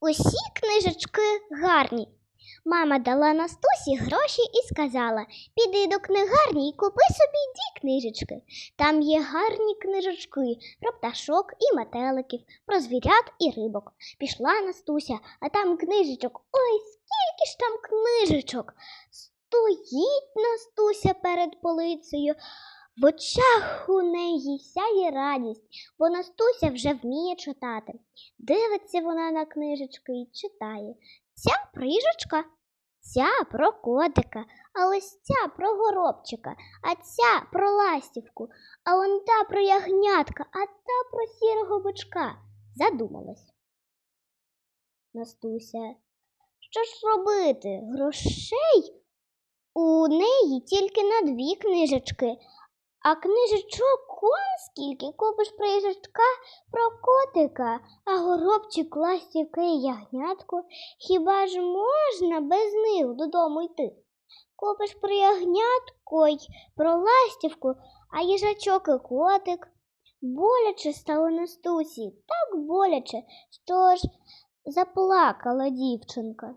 Усі книжечки гарні. Мама дала Настусі гроші і сказала: піди до книгарні і купи собі ді книжечки. Там є гарні книжечки про пташок і метеликів, про звірят і рибок. Пішла Настуся, а там книжечок. Ой, скільки ж там книжечок. Стоїть Настуся перед полицею. В очах у неї сяє радість, бо Настуся вже вміє читати. Дивиться вона на книжечки і читає. Ця прижечка, ця про котика, а ось ця про горобчика, а ця про ластівку, а он та про ягнятка, а та про сірого бичка. Задумалась. Настуся. Що ж робити? Грошей у неї тільки на дві книжечки, а книжечок он скільки купиш прижечка про котика, а горобчик, ластівка і ягнятко. Хіба ж можна без них додому йти? Купиш про ягнятко й про ластівку, а їжачок і котик. Боляче стало Настусі, так боляче, що ж заплакала дівчинка.